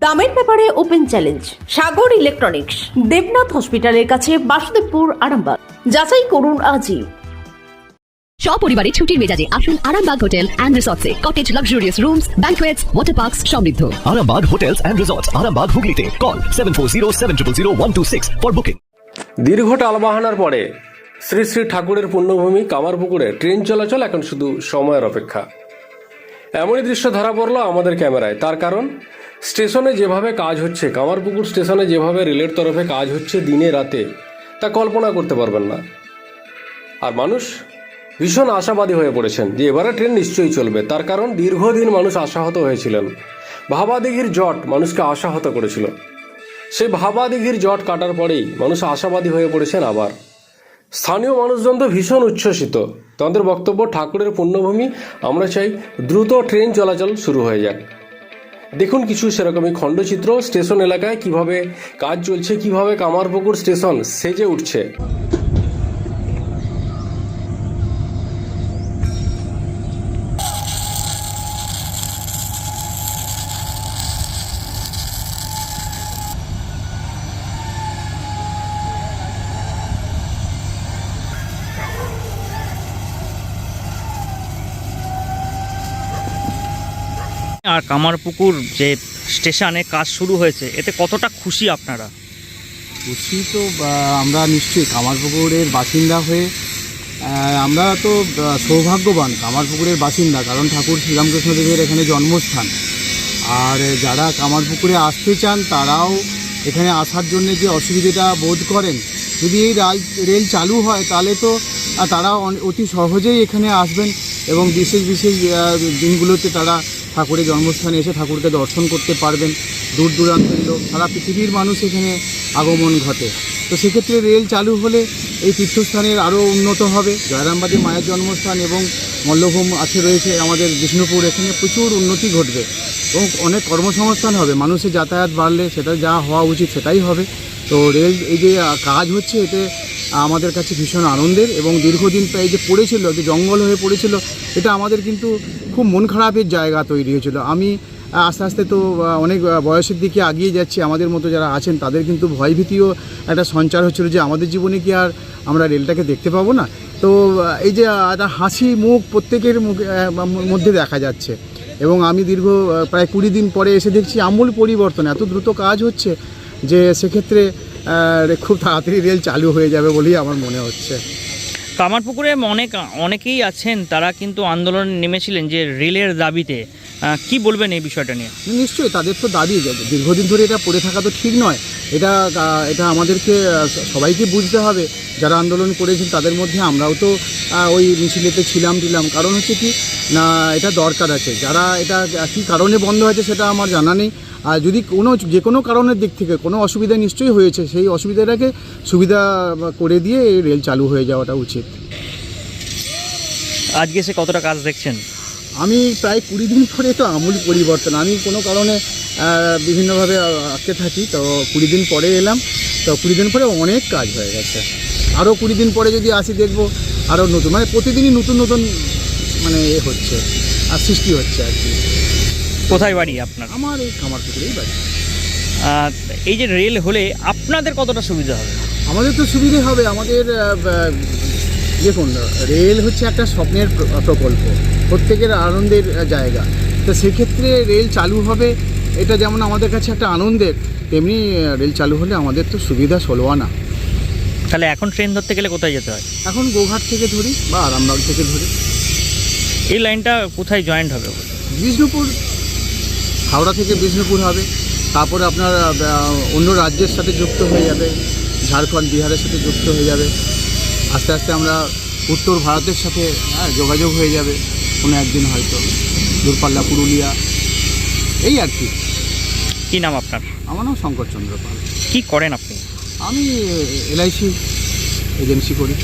দামের ব্যাপারে open challenge Sagar electronics Debnath হসপিটালের কাছে বাসুদেবপুর আরামবাগ। যাচাই করুন আজই। সপরিবারে ছুটির মেজাজে আসুন Arambagh hotel and রিসর্টসে। Cottage luxurious rooms banquets water parks সমৃদ্ধ। Arambag Hotels and Resorts, Arambag Hooghly Call 740 for booking. দীর্ঘ টালবাহানার পরে শ্রী শ্রী ঠাকুরের পুণ্যভূমি কামারপুকুরে ট্রেন চলাচল এখন শুধু সময়ের অপেক্ষা। এমনই দৃশ্য ধরা পড়ল আমাদের ক্যামেরায় তার কারণ স্টেশনে যেভাবে কাজ হচ্ছে, কামারপুকুর স্টেশনে যেভাবে রেলের তরফে কাজ হচ্ছে দিনে রাতে, তা কল্পনা করতে পারবেন না। আর মানুষ ভীষণ আশাবাদী হয়ে পড়েছেন যে এবারে ট্রেন নিশ্চয়ই চলবে। তার কারণ দীর্ঘদিন মানুষ আশাহত হয়েছিলেন। ভাবাদিঘির জট মানুষকে আশাহত করেছিল। সেই ভাবাদিঘির জট কাটার পরেই মানুষ আশাবাদী হয়ে পড়েছেন আবার। স্থানীয় মানুষজন তো ভীষণ উচ্ছ্বসিত। তাদের বক্তব্য, ঠাকুরের পুণ্যভূমি, আমরা চাই দ্রুত ট্রেন চলাচল শুরু হয়ে যাক। দেখুন কিছু সেরকমই খণ্ডচিত্র স্টেশন এলাকায় কীভাবে কাজ চলছে কীভাবে কামারপুকুর স্টেশন সেজে উঠছে। কামারপুকুর যে স্টেশনে কাজ শুরু হয়েছে, এতে কতটা খুশি আপনারা? খুশি তো আমরা নিশ্চয়ই কামারপুকুরের বাসিন্দা হয়ে আমরা তো সৌভাগ্যবান কামারপুকুরের বাসিন্দা, কারণ ঠাকুর শ্রীরামকৃষ্ণ দেবের এখানে জন্মস্থান। আর যারা কামারপুকুরে আসতে চান, তারাও এখানে আসার জন্য যে অসুবিধাটা বোধ করেন, যদি এই রাল চালু হয়, তাহলে তো তারা অতি সহজেই এখানে আসবেন এবং বিশেষ বিশেষ দিনগুলোতে তারা ঠাকুরের জন্মস্থানে এসে ঠাকুরকে দর্শন করতে পারবেন। দূর দূরান্তের লোক, সারা পৃথিবীর মানুষ এখানে আগমন ঘটে। তো সেক্ষেত্রে রেল চালু হলে এই তীর্থস্থানের আরও উন্নত হবে। জয়রামবাদী মায়ের জন্মস্থান এবং মল্লভূম আছে রয়েছে আমাদের বিষ্ণুপুর। এখানে প্রচুর উন্নতি ঘটবে এবং অনেক কর্মসংস্থান হবে। মানুষের যাতায়াত বাড়লে সেটা যা হওয়া উচিত সেটাই হবে। তো রেল এই যে কাজ হচ্ছে, এতে আমাদের কাছে ভীষণ আনন্দের এবং দীর্ঘদিন প্রায় যে পড়েছিল, যে জঙ্গল হয়ে পড়েছিল, এটা আমাদের কিন্তু খুব মন খারাপের জায়গা তৈরি হয়েছিল। আমি আস্তে আস্তে তো অনেক বয়সের দিকে আগিয়ে যাচ্ছি, আমাদের মতো যারা আছেন তাদের কিন্তু ভয়ভীতিও একটা সঞ্চার হচ্ছিল যে আমাদের জীবনে কি আর আমরা রেলটাকে দেখতে পাবো না। তো এই যে একটা হাসি মুখ প্রত্যেকের মুখে মধ্যে দেখা যাচ্ছে। এবং আমি দীর্ঘ প্রায় কুড়ি দিন পরে এসে দেখছি আমূল পরিবর্তন, এত দ্রুত কাজ হচ্ছে যে সেক্ষেত্রে খুব তাড়াতাড়ি রেল চালু হয়ে যাবে বলেই আমার মনে হচ্ছে। কামারপুকুরে অনেক অনেকেই আছেন, তারা কিন্তু আন্দোলনে নেমেছিলেন যে রেলের দাবিতে। কি বলবেন এই বিষয়টা নিয়ে? নিশ্চয়ই তাদের তো দাবি দীর্ঘদিন ধরে এটা পড়ে থাকা তো ঠিক নয়। এটা এটা আমাদেরকে সবাইকে বুঝতে হবে। যারা আন্দোলন করেছেন তাদের মধ্যে আমরাও তো ওই মিছিলেতে ছিলাম দিলাম কারণ হচ্ছে কি না এটা দরকার আছে। যারা এটা কী কারণে বন্ধ হয়েছে সেটা আমার জানা নেই। আর যদি কোনো যে কোনো কারণের দিক থেকে কোনো অসুবিধা নিশ্চয়ই হয়েছে সেই অসুবিধাটাকে সুবিধা করে দিয়ে এই রেল চালু হয়ে যাওয়াটা উচিত। আজকে সে কতটা কাজ দেখছেন? আমি প্রায় কুড়ি দিন পরে তো আমূল পরিবর্তন আমি কোনো কারণে বিভিন্নভাবে আটকে থাকি তো কুড়ি দিন পরে এলাম তো কুড়ি দিন পরে অনেক কাজ হয়ে গেছে। আরও কুড়ি দিন পরে যদি আসি দেখব আরও নতুন মানে প্রতিদিনই নতুন নতুন মানে এ হচ্ছে আর সৃষ্টি হচ্ছে আর কি। কোথায় বাড়ি আপনার? আমার এই খামার পুকুরেই বাড়ি এই যে রেল হলে আপনাদের কতটা সুবিধা হবে? আমাদের তো সুবিধে হবে আমাদের দেখুন রেল হচ্ছে একটা স্বপ্নের প্র- প্রকল্প প্রত্যেকের আনন্দের জায়গা। তো সেক্ষেত্রে রেল চালু হবে এটা যেমন আমাদের কাছে একটা আনন্দের তেমনি রেল চালু হলে আমাদের তো সুবিধা ষোলোয়া না। তাহলে এখন ট্রেন ধরতে গেলে কোথায় যেতে হয়? এখন গোঘাট থেকে ধরি বা আরামবাগ থেকে ধরি। এই লাইনটা কোথায় জয়েন্ট হবে? বিষ্ণুপুর হাওড়া থেকে বিষ্ণুপুর হবে। তারপরে আপনার অন্য রাজ্যের সাথে যুক্ত হয়ে যাবে ঝাড়খণ্ড বিহারের সাথে যুক্ত হয়ে যাবে। আস্তে আস্তে আমরা উত্তর ভারতের সাথে হ্যাঁ, যোগাযোগ হয়ে যাবে কোনো একদিন হয়তো। দূরপাল্লা পুরুলিয়া এই আর কি। কী নাম আপনার? আমার নাম শঙ্করচন্দ্র পাল। কি করেন আপনি? আমি এলআইসি এজেন্সি করি।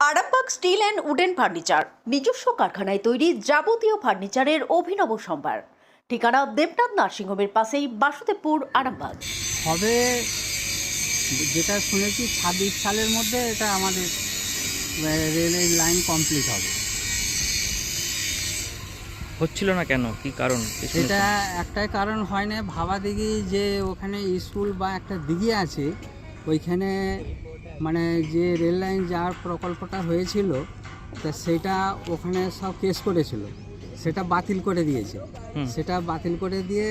Arambag steel and wooden furniture নিজস্ব কারখানায় তৈরি যাবতীয় ফার্নিচারের অভিনব সম্ভার। ঠিকানা দেবনাথ নার্সিংহোমের পাশেই বাসুদেবপুর আরামবাগ। হবে যেটা শুনেছি ছাব্বিশ সালের মধ্যে এটা আমাদের রেলের লাইন কমপ্লিট হবে। হচ্ছিল না কেন? কি কারণ? এটা একটাই কারণ হয় না ভাবা দিঘি যে ওখানে স্কুল বা একটা দিঘি আছে ওইখানে মানে যে রেল লাইন যাওয়ার প্রকল্পটা হয়েছিল তা সেটা ওখানে সব কেস করেছিল। সেটা বাতিল করে দিয়েছে। সেটা বাতিল করে দিয়ে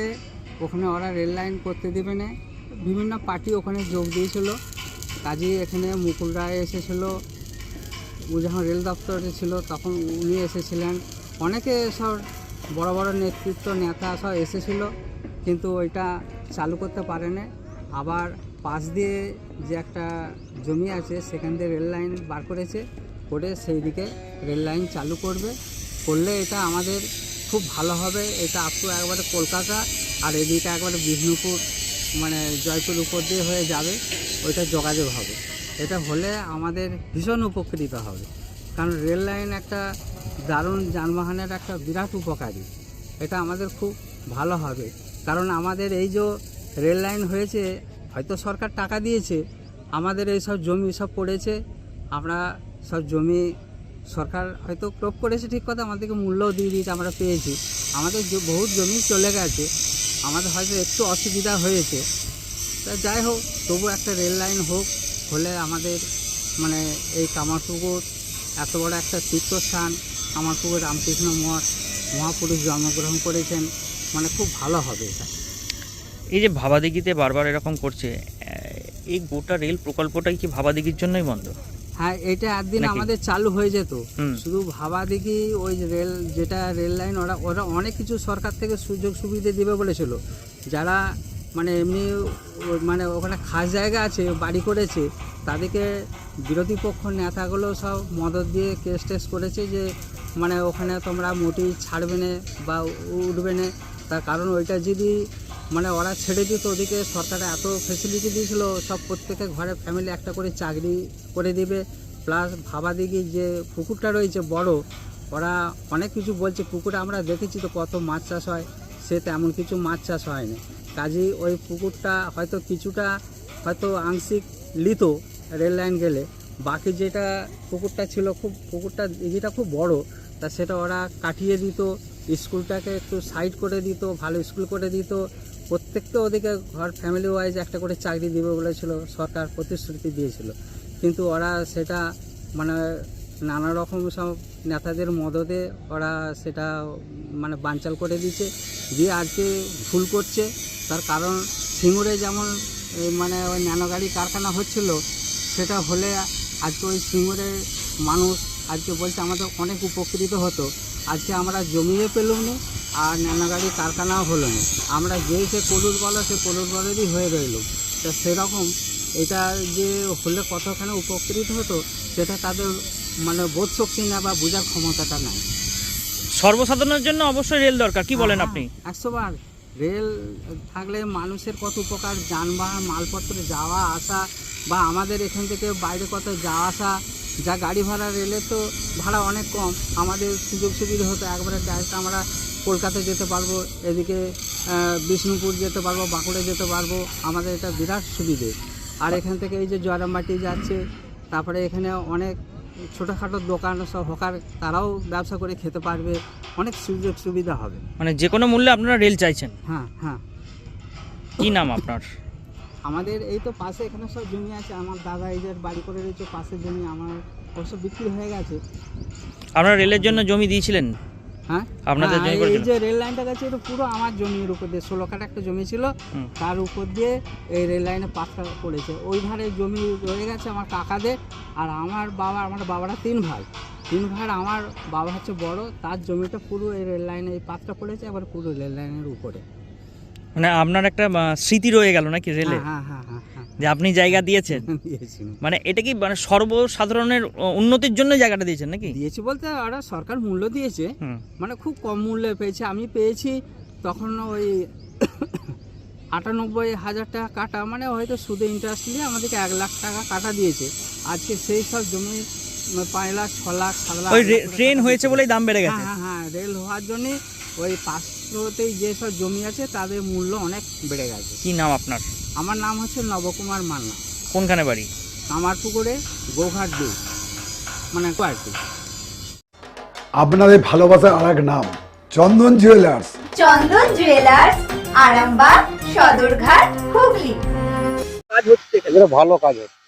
ওখানে ওরা রেল লাইন করতে দেবে না। বিভিন্ন পার্টি ওখানে যোগ দিয়েছিল। কাজেই এখানে মুকুল রায় এসেছিল ও যখন রেল দপ্তরে ছিল, তখন উনি এসেছিলেন। অনেকে সব বড় বড় নেতৃত্ব নেতা সব এসেছিল, কিন্তু ওইটা চালু করতে পারে না আবার পাশ দিয়ে যে একটা জমি আছে, সেখান দিয়ে রেল লাইন বার করেছে, করে সেই দিকে রেল লাইন চালু করবে। করলে এটা আমাদের খুব ভালো হবে। এটা আপ একবারে কলকাতা আর এদিকে একবারে বিষ্ণুপুর। মানে জয়পুর উপর দিয়ে হয়ে যাবে, ওইটা যোগাযোগ হবে। এটা হলে আমাদের ভীষণ উপকৃত হবে। কারণ রেল লাইন একটা দারুণ যানবাহনের একটা বিরাট উপকারী। এটা আমাদের খুব ভালো হবে। কারণ আমাদের এই যে রেল লাইন হয়েছে, হয়তো সরকার টাকা দিয়েছে, আমাদের এই সব জমি সব পড়েছে। আমরা সব জমি সরকার হয়তো ক্রপ করেছে ঠিক কথা, আমাদেরকে মূল্যও দিয়ে দিয়েছে, আমরা পেয়েছি। আমাদের যে বহুত জমি চলে গেছে আমাদের হয়তো একটু অসুবিধা হয়েছে। তা যাই হোক, তবু একটা রেল লাইন হোক, হলে আমাদের মানে এই কামারপুকুর, এত বড় একটা তীর্থস্থান, কামারপুকুর রামকৃষ্ণ মঠ, মহাপুরুষ জন্মগ্রহণ করেছেন মানে খুব ভালো হবে এটা। এই যে ভাবাদিঘিতে বারবার এরকম করছে এই গোটা রেল প্রকল্পটাই কি ভাবাদিঘির জন্যই বন্ধ? হ্যাঁ এটা একদিন আমাদের চালু হয়ে যেত। শুধু ভাবা দেখি ওই রেল যেটা রেল লাইন ওরা ওরা অনেক কিছু সরকার থেকে সুযোগ সুবিধে দেবে বলেছিল। যারা মানে এমনি মানে ওখানে খাস জায়গা আছে বাড়ি করেছে তাদেরকে বিরোধী পক্ষ নেতাগুলো সব মদত দিয়ে কেস টেস করেছে যে মানে ওখানে তোমরা মোটেই ছাড়বে না বা উঠবে না। তার কারণ ওইটা যদি মানে ওরা ছেড়ে দিত ওদিকে সরকার এত ফেসিলিটি দিয়েছিল, সব প্রত্যেকের ঘরে ফ্যামিলি একটা করে চাকরি করে দিবে প্লাস ভাবা দিঘি যে পুকুরটা রয়েছে বড়, ওরা অনেক কিছু বলছে পুকুরে আমরা দেখেছি তো কত মাছ চাষ হয়, সে তেমন কিছু মাছ চাষ হয় না কাজেই ওই পুকুরটা হয়তো কিছুটা হয়তো আংশিক লিত রেল লাইন গেলে, বাকি যেটা পুকুরটা ছিল খুব, পুকুরটা দিঘিটা খুব বড়, তা সেটা ওরা কাটিয়ে দিত স্কুলটাকে একটু সাইড করে দিত, ভালো স্কুল করে দিত প্রত্যেকটা ওদেরকে ঘর ফ্যামিলি ওয়াইজ একটা করে চাকরি দিবে বলেছিল সরকার প্রতিশ্রুতি দিয়েছিল। কিন্তু ওরা সেটা মানে নানা রকম সব নেতাদের মদতে ওরা সেটা মানে বানচাল করে দিচ্ছে দিয়ে আজকে ভুল করছে, তার কারণ সিঙ্গুরে যেমন মানে ওই ন্যানো গাড়ি কারখানা হচ্ছিল, সেটা হলে আজকে ওই সিঙ্গুরের মানুষ আজকে বলছে আমাদের অনেক উপকৃত হতো। আজকে আমরা জমিয়ে পেলুম না আর ন্যানো গাড়ি কারখানাও হলো না। আমরা যেই সে কলুর বলো সে কলুর বলেরই হয়ে রইল। তা সেরকম এটা যে হলে কতখানি উপকৃত হতো সেটা তাদের মানে বোধ শক্তি না বা বোঝার ক্ষমতাটা নাই। সর্বসাধারণের জন্য অবশ্যই রেল দরকার কি বলেন আপনি? একশো বার। রেল থাকলে মানুষের কত উপকার যানবাহন মালপত্র যাওয়া আসা বা আমাদের এখান থেকে বাইরে কত যাওয়া আসা। যা গাড়ি ভাড়া রেলে তো ভাড়া অনেক কম। আমাদের সুযোগ সুবিধা হতো একবারে ডাইরেক্ট আমরা কলকাতা যেতে পারব এদিকে বিষ্ণুপুর যেতে পারব বাঁকুড়া যেতে পারব আমাদের এটা বিরাট সুবিধে। আর এখান থেকে এই যে জয়রামবাটি যাচ্ছে তারপরে এখানে অনেক ছোটোখাটো দোকান সব হকার তারাও ব্যবসা করে খেতে পারবে অনেক সুযোগ সুবিধা হবে। মানে যে কোনো মূল্যে আপনারা রেল চাইছেন? হ্যাঁ হ্যাঁ। কী নাম আপনার? আমাদের এই তো পাশে এখানে সব জমি আছে আমার দাদা এই যে বাড়ি করে রয়েছে পাশে জমি আমার অবশ্য বিক্রি হয়ে গেছে। আপনারা রেলের জন্য জমি দিয়েছিলেন? হ্যাঁ? আপনাদের হ্যাঁ, জমি এই যে রেল লাইনটা গেছে এটা পুরো আমার জমির উপর দিয়ে ষোলো কাটা একটা জমি ছিল তার উপর দিয়ে এই রেল লাইনে পাঁচটা পড়েছে। ওই ধারে জমি রয়ে গেছে আমার কাকাদের আর আমার বাবা আমার বাবারা তিন ভাই। তিন ভাই আমার বাবা হচ্ছে বড় তার জমিটা পুরো এই রেল লাইনে এই পড়েছে আবার পুরো রেল লাইনের উপরে। মানে আপনার একটা স্মৃতি রয়ে গেল নাকি রেলে হ্যাঁ হ্যাঁ হ্যাঁ হ্যাঁ। যে আপনি জায়গা দিয়েছেন। মানে এটা কি মানে সর্বসাধারণের উন্নতির জন্য জায়গাটা দিয়েছেন নাকি? দিয়েছি বলতে ওরা সরকার মূল্য দিয়েছে। মানে খুব কম মূল্যে পেয়েছে। আমি পেয়েছি তখন ওই আটানব্বই হাজার টাকা কাটা। মানে হয়তো সুদে ইন্টারেস্ট নিয়ে আমাদেরকে এক লাখ টাকা কাটা দিয়েছে। আজকে সেই সব জমি পাঁচ লাখ ছ লাখ সাত লাখ ওই ট্রেন হয়েছে বলেই দাম বেড়ে হ্যাঁ গেছে। হ্যাঁ হ্যাঁ রেল হওয়ার জন্যে ওই পাঁচশোতেই যেসব জমি আছে তাদের মূল্য অনেক বেড়ে গেছে। কি নাম আপনার? আমার নাম হচ্ছে নবকুমার মান্না। কোনখানে বাড়ি? আমার পুকুরে গৌঘাট দিই। মানে কোয়ার্টি আপনাদের ভালোবাসার আর এক নাম চন্দন জুয়েলার্স। চন্দন জুয়েলার্স আরামবাগ সদরঘাট হুগলি। কাজ হচ্ছে এখানে। ভালো কাজ হচ্ছে।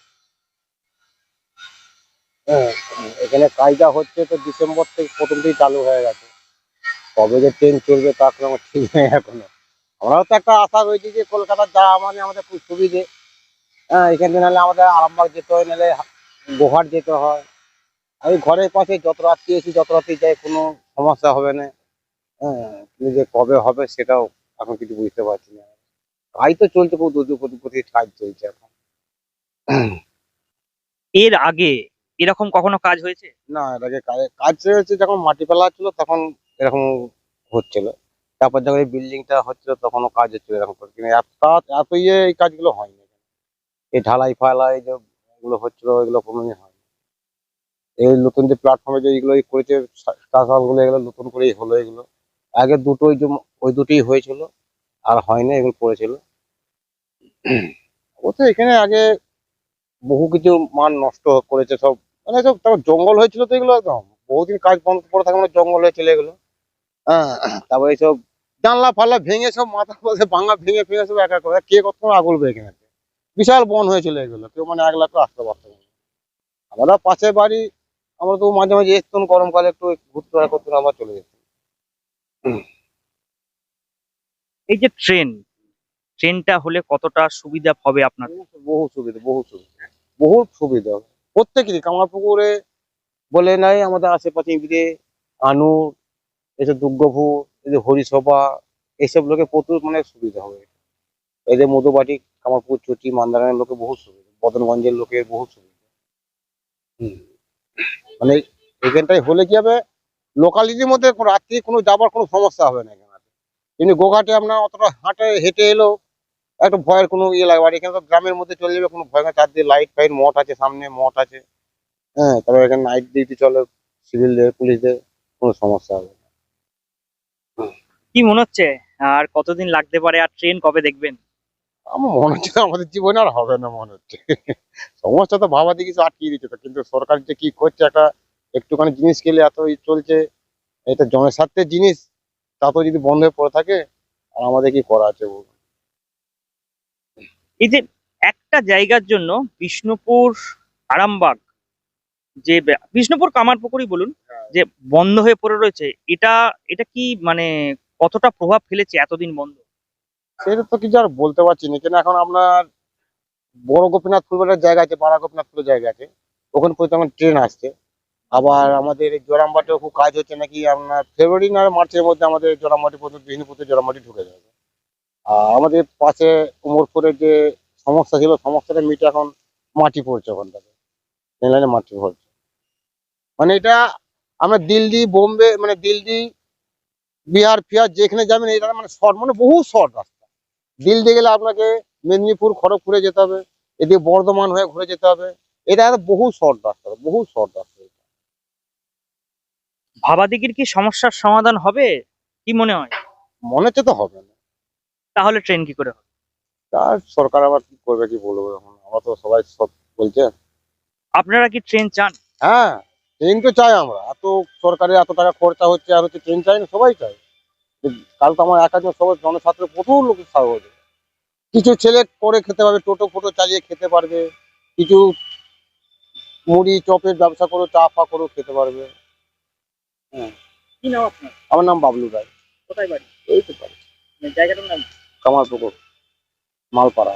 হ্যাঁ এখানে কাজটা হচ্ছে তো ডিসেম্বর থেকে প্রথম থেকেই চালু হয়ে গেছে। কবে যে ট্রেন চলবে তা আমার ঠিক নেই এখনও। আমরাও তো একটা আশা রয়েছে যে কলকাতার যাওয়া মানে আমাদের খুব সুবিধে হ্যাঁ এখান থেকে নাহলে আমাদের আরামবাগ যেতে হয় নাহলে গোহাট যেতে হয়। আমি ঘরের পাশে যত রাত্রি এসি যত রাত্রি যাই কোনো সমস্যা হবে না। হ্যাঁ যে কবে হবে সেটাও এখন কিছু বুঝতে পারছি না। কাজ তো চলছে খুব দুর্যোগ প্রতি কাজ চলছে এখন। এর আগে এরকম কখনো কাজ হয়েছে? না এর আগে কাজ- কাজ হচ্ছে যখন মাটি ফেলা হচ্ছিল তখন এরকম হচ্ছিল। তারপর যখন এই বিল্ডিংটা হচ্ছিল তখনও কাজ হচ্ছিল এরকম করে। কিন্তু এত এত ইয়ে এই কাজগুলো হয়নি এই ঢালাই ফালাই যে এগুলো হচ্ছিল এগুলো কোনোদিন হয়নি। এই নতুন যে প্ল্যাটফর্মে যে এগুলো করেছে গুলো এগুলো নতুন করেই হলো এগুলো। আগে দুটোই যে, ওই দুটোই হয়েছিল, আর হয়নি, এগুলো পড়েছিল। অবশ্য এখানে আগে বহু কিছু মান নষ্ট করেছে সব। মানে সব তারপর জঙ্গল হয়েছিল তো এগুলো একদম। বহুদিন কাজ বন্ধ করে থাকে মানে জঙ্গল হয়েছিল এগুলো গেলো। হ্যাঁ তারপরে এইসব জানলা ফাল্লা ভেঙে সব মাথা মাথা ভাঙা ভেঙে ফেঙে সব একা করে। কে কত আগলবে এখানে বিশাল বন হয়ে চলে গেলো। কেউ মানে এক লাখ আসতে পারতো না। আমরা পাশে বাড়ি আমরা তো মাঝে মাঝে এসতাম গরমকালে একটু ঘুরতে করতে আমরা চলে যেতাম এই যে ট্রেন ট্রেনটা হলে কতটা সুবিধা হবে আপনার? বহু- সুবিধা বহু সুবিধা। বহু সুবিধা। প্রত্যেকেরই কামারপুকুরে বলে নাই আমাদের আশেপাশে ইবিরে আনুর এসব দুর্গপুর এই যে হরিসভা এইসব লোকে প্রচুর মানে সুবিধা হবে। এই যে মধুবাটি কামারপুকুর চটি মান্দারানের লোকে বহু সুবিধা বদনগঞ্জের লোকের বহু সুবিধা। হুম। মানে এখানটায় হলে কি হবে? লোকালিটির মধ্যে রাত্রি কোনো যাবার কোনো সমস্যা হবে না এখানে। কিন্তু গোঘাটে আপনার অতটা হাঁটে হেঁটে এলেও একটা ভয়ের কোনো ইয়ে লাগবে আর এখানে তো গ্রামের মধ্যে চলে যাবে কোনো ভয় চারদিকে লাইট ফাইট মঠ আছে সামনে মঠ আছে। হ্যাঁ তারপর এখানে নাইট ডিউটি চলে সিভিলদের পুলিশদের কোনো সমস্যা হবে না। কি মনে হচ্ছে? আর কতদিন লাগতে পারে? আর ট্রেন কবে দেখবেন? আমার মনে হচ্ছে আমাদের জীবনে আর হবে না মনে হচ্ছে। সমস্যা তো ভাবা কিছু আটকিয়ে দিচ্ছে তো। কিন্তু সরকার যে কি করছে একটা একটুখানি জিনিস গেলে এত চলছে এটা জনস্বার্থের জিনিস তা তো যদি বন্ধ হয়ে পড়ে থাকে আর আমাদের কি করা আছে বলুন? এই যে একটা জায়গার জন্য বিষ্ণুপুর আরামবাগ যে বিষ্ণুপুর কামারপুকুরই বলুন যে বন্ধ হয়ে পড়ে রয়েছে এটা এটা কি মানে কতটা প্রভাব ফেলেছে এতদিন বন্ধ? সেটা তো কিছু আর বলতে পারছি না। কেন এখন আপনার বড় গোপীনাথ ফুলবাড়ির জায়গা আছে পাড়া গোপীনাথ ফুলের জায়গা আছে। ওখানে পর্যন্ত আমার ট্রেন আসছে। আবার আমাদের জোরামবাটিও খুব কাজ হচ্ছে নাকি আপনার ফেব্রুয়ারি না মার্চের মধ্যে আমাদের জোরামবাটি পর্যন্ত, বিষ্ণুপুর জোরামবাটি ঢুকে যাবে আর আমাদের পাশে উমরপুরের যে সমস্যা ছিল, সমস্যাটা মিটে এখন মাটি পড়ছে ওখান থেকে। ট্রেন লাইনে মাটি পড়ছে। মানে এটা আমরা দিল্লি, বোম্বে মানে দিল্লি বিহার ফিহার যেখানে যাবেন এটা মানে শর্ট মানে বহু শর্ট রাস্তা। দিল্লি গেলে আপনাকে মেদিনীপুর খড়গপুরে যেতে হবে এদিকে বর্ধমান হয়ে ঘুরে যেতে হবে। এটা বহু শর্ট রাস্তা বহু শর্ট রাস্তা ভাবাদিগির কি সমস্যার সমাধান হবে? কি মনে হয়? মনে তো হবে না। তাহলে ট্রেন কি করে হবে? তার সরকার আবার কি করবে কি বলব এখন? আমরা তো সবাই সব বলছে। আপনারা কি ট্রেন চান? হ্যাঁ। ট্রেন তো চাই আমরা। এত সরকারের এত টাকা খরচা হচ্ছে আর হচ্ছে ট্রেন চাই না সবাই চাই। কাল তো আমার একা জন সবাই জনছাত্র প্রচুর লোক সাহায্য কিছু ছেলে করে খেতে পারবে টোটো ফোটো চালিয়ে খেতে পারবে। কিছু মুড়ি চপের ব্যবসা করো চা ফা করো খেতে পারবে। কি নাম আপনার? আমার নাম বাবলু রায়। কোথায় বাড়ি? এই তো পারি জায়গাটার নাম? কামারপুকুর মালপাড়া।